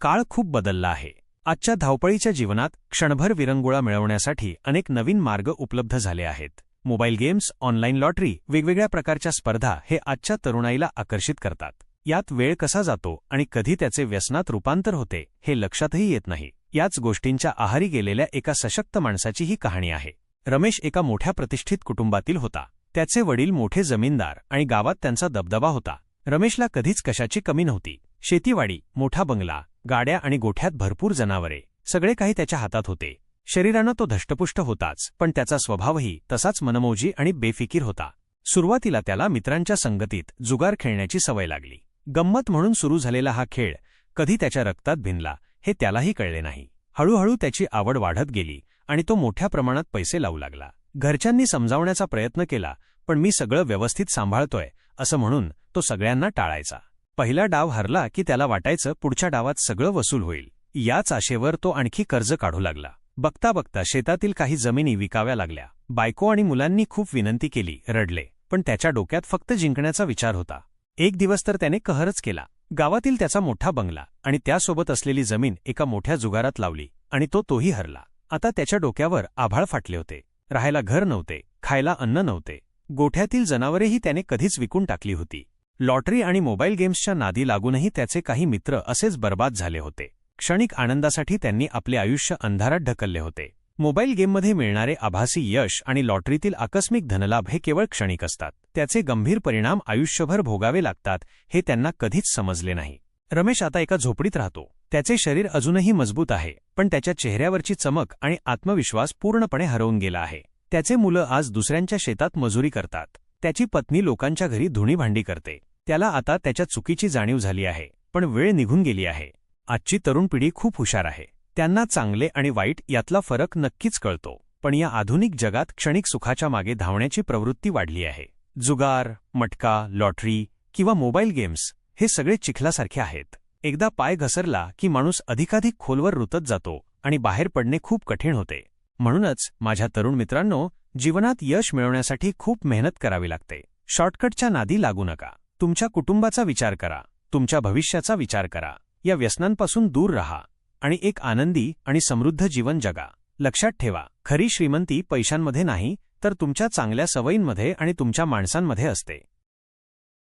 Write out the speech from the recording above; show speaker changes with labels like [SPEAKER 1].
[SPEAKER 1] काळ खूप बदलला आहे. आजच्या धावपळीच्या जीवनात क्षणभर विरंगुळा मिळवण्यासाठी अनेक नवीन मार्ग उपलब्ध झाले आहेत. मोबाईल गेम्स ऑनलाईन लॉटरी वेगवेगळ्या प्रकारच्या स्पर्धा हे आजच्या तरुणाईला आकर्षित करतात. यात वेळ कसा जातो आणि कधी त्याचे व्यसनात रूपांतर होते हे लक्षातही येत नाही. याच गोष्टींच्या आहारी गेलेल्या एका सशक्त माणसाची ही कहाणी आहे. रमेश एका मोठ्या प्रतिष्ठित कुटुंबातील होता. त्याचे वडील मोठे जमीनदार आणि गावात त्यांचा दबदबा होता. रमेशला कधीच कशाची कमी नव्हती. शेतीवाडी मोठा बंगला गाड्या आणि गोठ्यात भरपूर जनावरे. सगळे काही त्याच्या हातात होते. शरीरानं तो धष्टपुष्ट होताच पण त्याचा स्वभावही तसाच मनमोजी आणि बेफिकीर होता. सुरुवातीला त्याला मित्रांच्या संगतीत जुगार खेळण्याची सवय लागली. गंमत म्हणून सुरू झालेला हा खेळ कधी त्याच्या रक्तात भिनला हे त्यालाही कळले नाही. हळूहळू त्याची आवड वाढत गेली आणि तो मोठ्या प्रमाणात पैसे लावू लागला. घरच्यांनी समजावण्याचा प्रयत्न केला पण मी सगळं व्यवस्थित सांभाळतोय असं म्हणून तो सगळ्यांना टाळायचा. पहिला डाव हरला की त्याला वाटायचं पुढच्या डावात सगळं वसूल होईल. याच आशेवर तो आणखी कर्ज काढू लागला. बघता बघता शेतातील काही जमिनी विकाव्या लागल्या. बायको आणि मुलांनी खूप विनंती केली रडले पण त्याच्या डोक्यात फक्त जिंकण्याचा विचार होता. एक दिवस तर त्याने कहरच केला. गावातील त्याचा मोठा बंगला आणि त्यासोबत असलेली जमीन एका मोठ्या जुगारात लावली आणि तो तोही हरला. आता त्याच्या डोक्यावर आभाळ फाटले होते. राहायला घर नव्हते खायला अन्न नव्हते. गोठ्यातील जनावरेही त्याने कधीच विकून टाकली होती. लॉटरी आणि मोबाईल गेम्सच्या नादी लागूनही त्याचे काही मित्र असेच बर्बाद झाले होते. क्षणिक आनंदासाठी त्यांनी आपले आयुष्य अंधारात ढकलले होते. मोबाईल गेममध्ये मिळणारे आभासी यश आणि लॉटरीतील आकस्मिक धनलाभ हे केवळ क्षणिक असतात. त्याचे गंभीर परिणाम आयुष्यभर भोगावे लागतात हे त्यांना कधीच समजले नाही. रमेश आता एका झोपडीत राहतो. त्याचे शरीर अजूनही मजबूत आहे पण त्याच्या चेहऱ्यावरची चमक आणि आत्मविश्वास पूर्णपणे हरवून गेला आहे. त्याचे मुलं आज दुसऱ्यांच्या शेतात मजुरी करतात. त्याची पत्नी लोकांच्या घरी धुणी भांडी करते. त्याला आता त्याच्या चुकीची जाणीव झाली आहे पण वेळ निघून गेली आहे. आजची तरुण पिढी खूप हुशार आहे. त्यांना चांगले आणि वाईट यातला फरक नक्कीच कळतो पण या आधुनिक जगात क्षणिक सुखाच्या मागे धावण्याची प्रवृत्ती वाढली आहे. जुगार मटका लॉटरी किंवा मोबाईल गेम्स हे सगळे चिखलासारखे आहेत. एकदा पाय घसरला की माणूस अधिकाधिक खोलवर रुतत जातो आणि बाहेर पडणे खूप कठीण होते. म्हणूनच माझ्या तरुण मित्रांनो जीवनात यश मिळवण्यासाठी खूप मेहनत करावी लागते. शॉर्टकटच्या नादी लागू नका. तुमच्या कुटुंबाचा विचार करा. तुमच्या भविष्याचा विचार करा. या व्यसनांपासून दूर रहा आणि एक आनंदी आणि समृद्ध जीवन जगा. लक्षात ठेवा खरी श्रीमंती पैशांमध्ये नाही तर तुमच्या चांगल्या सवयींमध्ये आणि तुमच्या माणसांमध्ये असते.